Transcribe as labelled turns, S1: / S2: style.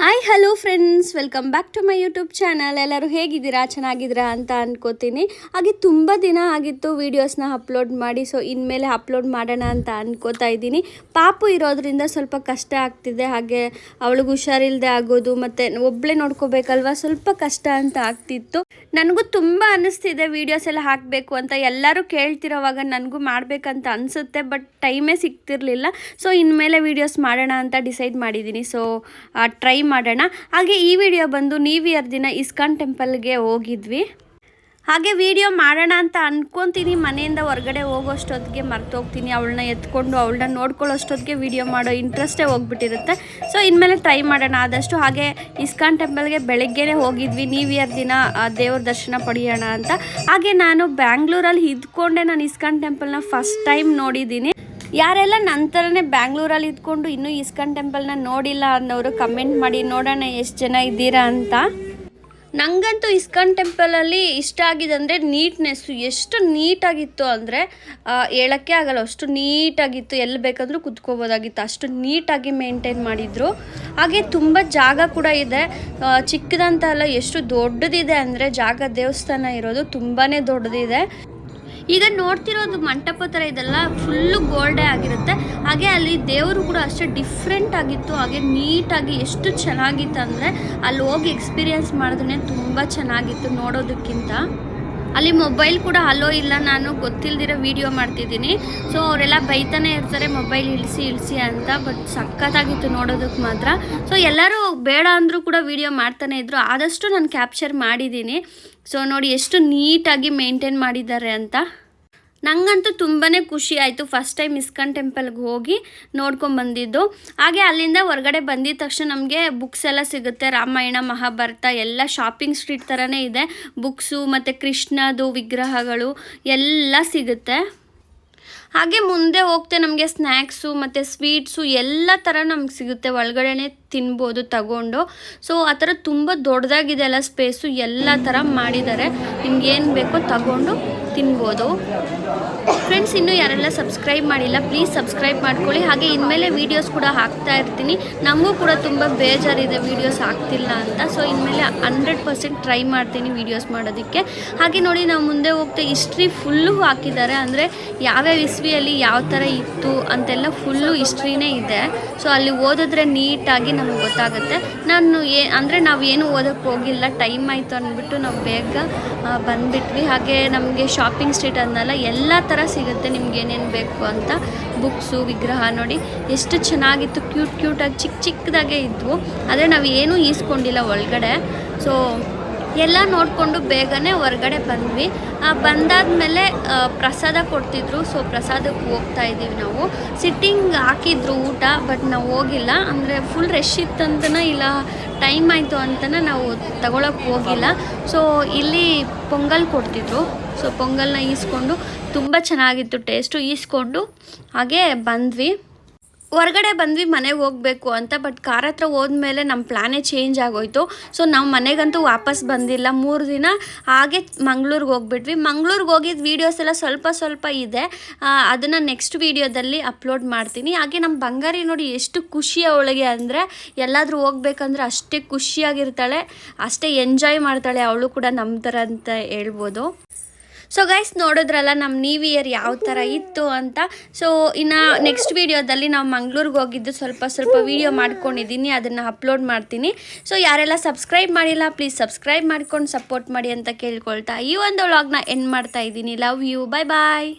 S1: Hi hello friends welcome back to my YouTube channel ಎಲ್ಲರೂ ಹೇಗಿದ್ದೀರಾ? ಚೆನ್ನಾಗಿದ್ದೀರಾ ಅಂತ ಅಂದ್ಕೋತೀನಿ ಹಾಗೆ ತುಂಬ ದಿನ ಆಗಿತ್ತು ವೀಡಿಯೋಸ್ನ ಅಪ್ಲೋಡ್ ಮಾಡಿ ಸೊ ಇನ್ಮೇಲೆ ಅಪ್ಲೋಡ್ ಮಾಡೋಣ ಅಂತ ಅಂದ್ಕೋತಾ ಇದ್ದೀನಿ. ಪಾಪು ಇರೋದ್ರಿಂದ ಸ್ವಲ್ಪ ಕಷ್ಟ ಆಗ್ತಿದೆ. ಹಾಗೆ ಅವಳಿಗೆ ಹುಷಾರಿಲ್ಲದೆ ಆಗೋದು, ಮತ್ತು ಒಬ್ಬಳೇ ನೋಡ್ಕೋಬೇಕಲ್ವ? ಸ್ವಲ್ಪ ಕಷ್ಟ ಅಂತ ಆಗ್ತಿತ್ತು. ನನಗೂ ತುಂಬ ಅನ್ನಿಸ್ತಿದೆ ವೀಡಿಯೋಸ್ ಎಲ್ಲ ಹಾಕಬೇಕು ಅಂತ. ಎಲ್ಲರೂ ಕೇಳ್ತಿರೋವಾಗ ನನಗೂ ಮಾಡಬೇಕಂತ ಅನಿಸುತ್ತೆ ಬಟ್ ಟೈಮೇ ಸಿಗ್ತಿರಲಿಲ್ಲ. ಸೊ ಇನ್ಮೇಲೆ ವೀಡಿಯೋಸ್ ಮಾಡೋಣ ಅಂತ ಡಿಸೈಡ್ ಮಾಡಿದ್ದೀನಿ. ಸೊ ಟ್ರೈ ಮಾಡೋಣ. ಹಾಗೆ ಈ ವಿಡಿಯೋ ಬಂದು ನ್ಯೂ ಇಯರ್ ದಿನ ಇಸ್ಕಾನ್ ಟೆಂಪಲ್ಗೆ ಹೋಗಿದ್ವಿ. ಹಾಗೆ ವಿಡಿಯೋ ಮಾಡೋಣ ಅಂತ ಅಂದ್ಕೊತೀನಿ ಮನೆಯಿಂದ ಹೊರಗಡೆ ಹೋಗೋಷ್ಟೊತ್ತಿಗೆ ಮರ್ತೋಗ್ತೀನಿ. ಅವಳನ್ನ ಎತ್ಕೊಂಡು, ಅವಳನ್ನ ನೋಡ್ಕೊಳ್ಳೋಷ್ಟೊತ್ತಿಗೆ ವಿಡಿಯೋ ಮಾಡೋ ಇಂಟ್ರೆಸ್ಟೇ ಹೋಗ್ಬಿಟ್ಟಿರುತ್ತೆ. ಸೊ ಇನ್ಮೇಲೆ ಟ್ರೈ ಮಾಡೋಣ ಆದಷ್ಟು. ಹಾಗೆ ಇಸ್ಕಾನ್ ಟೆಂಪಲ್ಗೆ ಬೆಳಗ್ಗೆನೇ ಹೋಗಿದ್ವಿ. ನೀವು ಇಯರ್ ದಿನ ದೇವ್ರ ದರ್ಶನ ಪಡೆಯೋಣ ಅಂತ. ಹಾಗೆ ನಾನು ಬ್ಯಾಂಗ್ಳೂರಲ್ಲಿ ಇದ್ಕೊಂಡೆ. ನಾನು ಇಸ್ಕಾನ್ ಟೆಂಪಲ್ನ ಫಸ್ಟ್ ಟೈಮ್ ನೋಡಿದ್ದೀನಿ. ಯಾರೆಲ್ಲ ನಂತರನೇ ಬ್ಯಾಂಗ್ಳೂರಲ್ಲಿ ಇದ್ಕೊಂಡು ಇನ್ನೂ ಇಸ್ಕಾನ್ ಟೆಂಪಲ್ನ ನೋಡಿಲ್ಲ ಅನ್ನೋರು ಕಮೆಂಟ್ ಮಾಡಿ ನೋಡೋಣ ಎಷ್ಟು ಜನ ಇದ್ದೀರಾ ಅಂತ. ನನಗಂತೂ ಇಸ್ಕಾನ್ ಟೆಂಪಲಲ್ಲಿ ಇಷ್ಟ ಆಗಿದೆ ಅಂದರೆ ನೀಟ್ನೆಸ್ಸು ಎಷ್ಟು ನೀಟಾಗಿತ್ತು ಅಂದರೆ ಹೇಳೋಕ್ಕೆ ಆಗಲ್ಲ. ಅಷ್ಟು ನೀಟಾಗಿತ್ತು ಎಲ್ಲಿ ಬೇಕಾದರೂ ಕುತ್ಕೋಬೋದಾಗಿತ್ತು. ಅಷ್ಟು ನೀಟಾಗಿ ಮೇಂಟೈನ್ ಮಾಡಿದರು. ಹಾಗೆ ತುಂಬ ಜಾಗ ಕೂಡ ಇದೆ. ಚಿಕ್ಕದಂತ ಅಲ್ಲ ಎಷ್ಟು ದೊಡ್ಡದಿದೆ ಅಂದರೆ ಜಾಗ ದೇವಸ್ಥಾನ ಇರೋದು ತುಂಬಾ ದೊಡ್ಡದಿದೆ. ಈಗ ನೋಡ್ತಿರೋದು ಮಂಟಪ ಥರ ಇದೆಲ್ಲ ಫುಲ್ಲು ಗೋಲ್ಡೇ ಆಗಿರುತ್ತೆ. ಹಾಗೆ ಅಲ್ಲಿ ದೇವರು ಕೂಡ ಅಷ್ಟೇ ಡಿಫ್ರೆಂಟ್ ಆಗಿತ್ತು, ಹಾಗೆ ನೀಟಾಗಿ ಎಷ್ಟು ಚೆನ್ನಾಗಿತ್ತು ಅಂದರೆ ಅಲ್ಲಿ ಹೋಗಿ ಎಕ್ಸ್ಪೀರಿಯನ್ಸ್ ಮಾಡಿದ್ರೆ ತುಂಬ ಚೆನ್ನಾಗಿತ್ತು ನೋಡೋದಕ್ಕಿಂತ. ಅಲ್ಲಿ ಮೊಬೈಲ್ ಕೂಡ ಅಲೋ ಇಲ್ಲ ನಾನು ಗೊತ್ತಿಲ್ದಿರೋ ವಿಡಿಯೋ ಮಾಡ್ತಿದ್ದೀನಿ. ಸೊ ಅವರೆಲ್ಲ ಬೈತಾನೆ ಇರ್ತಾರೆ ಮೊಬೈಲ್ ಇಳಿಸಿ ಇಳಿಸಿ ಅಂತ ಬಟ್ ಸಖತ್ತಾಗಿತ್ತು ನೋಡೋದಕ್ಕೆ ಮಾತ್ರ. ಸೊ ಎಲ್ಲರೂ ಬೇಡ ಅಂದರೂ ಕೂಡ ವಿಡಿಯೋ ಮಾಡ್ತಾನೆ ಇದ್ರು. ಆದಷ್ಟು ನಾನು ಕ್ಯಾಪ್ಚರ್ ಮಾಡಿದ್ದೀನಿ ಸೊ ನೋಡಿ ಎಷ್ಟು ನೀಟಾಗಿ ಮೇಂಟೈನ್ ಮಾಡಿದ್ದಾರೆ ಅಂತ. ನನಗಂತೂ ತುಂಬಾ ಖುಷಿ ಆಯಿತು. ಫಸ್ಟ್ ಟೈಮ್ ಇಸ್ಕಾನ್ ಟೆಂಪಲ್ಗೆ ಹೋಗಿ ನೋಡ್ಕೊಂಬಂದಿದ್ದು ಹಾಗೆ ಅಲ್ಲಿಂದ ಹೊರಗಡೆ ಬಂದಿದ ತಕ್ಷಣ ನಮಗೆ ಬುಕ್ಸ್ ಎಲ್ಲ ಸಿಗುತ್ತೆ. ರಾಮಾಯಣ, ಮಹಾಭಾರತ ಎಲ್ಲ ಶಾಪಿಂಗ್ ಸ್ಟ್ರೀಟ್ ಥರನೇ ಇದೆ. ಬುಕ್ಸು ಮತ್ತು ಕೃಷ್ಣದು ವಿಗ್ರಹಗಳು ಎಲ್ಲ ಸಿಗುತ್ತೆ. ಹಾಗೆ ಮುಂದೆ ಹೋಗ್ತೆ ನಮಗೆ ಸ್ನ್ಯಾಕ್ಸು ಮತ್ತು ಸ್ವೀಟ್ಸು ಎಲ್ಲ ಥರ ನಮ್ಗೆ ಸಿಗುತ್ತೆ. ಒಳಗಡೆನೆ ತಿನ್ಬೋದು ತಗೊಂಡು. ಸೊ, ಆ ಥರ ತುಂಬ ದೊಡ್ಡದಾಗಿದೆ ಅಲ್ಲ ಸ್ಪೇಸು ಎಲ್ಲ ಥರ ಮಾಡಿದ್ದಾರೆ. ನಿಮ್ಗೆ ಏನು ಬೇಕೋ ತಗೊಂಡು ತಿನ್ಬೋದು. ಫ್ರೆಂಡ್ಸ್ ಇನ್ನೂ ಯಾರೆಲ್ಲ ಸಬ್ಸ್ಕ್ರೈಬ್ ಮಾಡಿಲ್ಲ ಪ್ಲೀಸ್ ಸಬ್ಸ್ಕ್ರೈಬ್ ಮಾಡ್ಕೊಳ್ಳಿ. ಹಾಗೆ ಇನ್ಮೇಲೆ ವೀಡಿಯೋಸ್ ಕೂಡ ಹಾಕ್ತಾ ಇರ್ತೀನಿ. ನಮಗೂ ಕೂಡ ತುಂಬ ಬೇಜಾರಿದೆ ವೀಡಿಯೋಸ್ ಹಾಕ್ತಿಲ್ಲ ಅಂತ. ಸೊ ಇನ್ಮೇಲೆ ಹಂಡ್ರೆಡ್ ಪರ್ಸೆಂಟ್ ಟ್ರೈ ಮಾಡ್ತೀನಿ ವೀಡಿಯೋಸ್ ಮಾಡೋದಕ್ಕೆ. ಹಾಗೆ ನೋಡಿ, ನಾವು ಮುಂದೆ ಹೋಗ್ತಾ ಹಿಸ್ಟ್ರಿ ಫುಲ್ಲು ಹಾಕಿದ್ದಾರೆ. ಅಂದರೆ ಯಾವ್ಯಾವ ಇಸ್ವಿಯಲ್ಲಿ ಯಾವ ಥರ ಇತ್ತು ಅಂತೆಲ್ಲ ಫುಲ್ಲು ಹಿಸ್ಟ್ರಿನೇ ಇದೆ. ಸೊ ಅಲ್ಲಿ ಓದಿದ್ರೆ ನೀಟಾಗಿ ನಮಗೆ ಗೊತ್ತಾಗುತ್ತೆ. ನಾನು ಏ, ಅಂದರೆ ನಾವು ಏನು ಓದೋಕ್ಕೆ ಹೋಗಿಲ್ಲ ಟೈಮ್ ಆಯಿತು ಅಂದ್ಬಿಟ್ಟು ನಾವು ಬೇಗ ಬಂದುಬಿಟ್ವಿ. ಹಾಗೆ ನಮಗೆ ಶಾಪಿಂಗ್ ಸ್ಟ್ರೀಟ್ ಅದನ್ನೆಲ್ಲ ಎಲ್ಲ ಥರ ಸಿಗುತ್ತೆ ನಿಮ್ಗೆ ಏನೇನು ಬೇಕು ಅಂತ. ಬುಕ್ಸು ವಿಗ್ರಹ ನೋಡಿ ಎಷ್ಟು ಚೆನ್ನಾಗಿತ್ತು ಕ್ಯೂಟ್ ಕ್ಯೂಟಾಗಿ ಚಿಕ್ಕ ಚಿಕ್ಕದಾಗೆ ಇದ್ವು. ಆದರೆ ನಾವು ಏನೂ ಈಸ್ಕೊಂಡಿಲ್ಲ ಒಳಗಡೆ. ಸೊ ಎಲ್ಲ ನೋಡಿಕೊಂಡು ಬೇಗನೆ ಹೊರಗಡೆ ಬಂದ್ವಿ. ಆ, ಬಂದಾದ್ಮೇಲೆ ಆ, ಪ್ರಸಾದ ಕೊಡ್ತಿದ್ರು. ಸೊ ಪ್ರಸಾದಕ್ಕೆ ಹೋಗ್ತಾ ಇದ್ದೀವಿ ನಾವು. ಸಿಟ್ಟಿಂಗ್ ಹಾಕಿದ್ರು ಊಟ ಬಟ್ ನಾವು ಹೋಗಿಲ್ಲ. ಅಂದರೆ ಫುಲ್ ರಶ್ ಇತ್ತಂತನ ಇಲ್ಲ ಟೈಮ್ ಆಯಿತು ಅಂತನ ನಾವು ತಗೊಳಕ್ಕೆ ಹೋಗಿಲ್ಲ. ಸೊ ಇಲ್ಲಿ ಪೊಂಗಲ್ ಕೊಡ್ತಿದ್ರು. ಸೊ ಪೊಂಗಲ್ನ ಈಸ್ಕೊಂಡು ತುಂಬ ಚೆನ್ನಾಗಿತ್ತು ಟೇಸ್ಟು ಈಸ್ಕೊಂಡು ಹಾಗೆ ಬಂದ್ವಿ. ಹೊರಗಡೆ ಬಂದ್ವಿ, ಮನೆಗೆ ಹೋಗಬೇಕು ಅಂತ ಬಟ್ ಕಾರ್ ಹತ್ರ ಹೋದ್ಮೇಲೆ ನಮ್ಮ ಪ್ಲ್ಯಾನೇ ಚೇಂಜ್ ಆಗೋಯ್ತು. ಸೊ ನಾವು ಮನೆಗಂತೂ ವಾಪಸ್ ಬಂದಿಲ್ಲ. ಮೂರು ದಿನ ಹಾಗೆ ಮಂಗ್ಳೂರಿಗೆ ಹೋಗ್ಬಿಟ್ವಿ. ಮಂಗ್ಳೂರಿಗೆ ಹೋಗಿದ್ದ ವೀಡಿಯೋಸ್ ಎಲ್ಲ ಸ್ವಲ್ಪ ಸ್ವಲ್ಪ ಇದೆ. ಅದನ್ನು ನೆಕ್ಸ್ಟ್ ವೀಡಿಯೋದಲ್ಲಿ ಅಪ್ಲೋಡ್ ಮಾಡ್ತೀನಿ. ಹಾಗೆ ನಮ್ಮ ಬಂಗಾರಿ ನೋಡಿ ಎಷ್ಟು ಖುಷಿ ಅವಳಿಗೆ ಅಂದರೆ, ಎಲ್ಲಾದರೂ ಹೋಗ್ಬೇಕಂದ್ರೆ ಅಷ್ಟೇ ಖುಷಿಯಾಗಿರ್ತಾಳೆ. ಅಷ್ಟೇ ಎಂಜಾಯ್ ಮಾಡ್ತಾಳೆ ಅವಳು ಕೂಡ ನಮ್ಮ ಥರ ಅಂತ ಹೇಳ್ಬೋದು. ಸೊ ಗೈಸ್ ನೋಡಿದ್ರಲ್ಲ ನಮ್ಮ ನ್ಯೂ ಇಯರ್ ಯಾವ ಥರ ಇತ್ತು ಅಂತ. ಸೊ ಇನ್ನು ನೆಕ್ಸ್ಟ್ ವೀಡಿಯೋದಲ್ಲಿ ನಾವು ಮಂಗ್ಳೂರಿಗೆ ಹೋಗಿದ್ದು ಸ್ವಲ್ಪ ಸ್ವಲ್ಪ ವೀಡಿಯೋ ಮಾಡ್ಕೊಂಡಿದ್ದೀನಿ ಅದನ್ನು ಅಪ್ಲೋಡ್ ಮಾಡ್ತೀನಿ. ಸೊ ಯಾರೆಲ್ಲ ಸಬ್ಸ್ಕ್ರೈಬ್ ಮಾಡಿಲ್ಲ ಪ್ಲೀಸ್ ಸಬ್ಸ್ಕ್ರೈಬ್ ಮಾಡ್ಕೊಂಡು ಸಪೋರ್ಟ್ ಮಾಡಿ ಅಂತ ಕೇಳ್ಕೊಳ್ತಾ ಈ ಒಂದು ವ್ಲಾಗ್ನ ಎಂಡ್ ಮಾಡ್ತಾ ಇದ್ದೀನಿ ಲವ್ ಯು ಬಾಯ್ ಬಾಯ್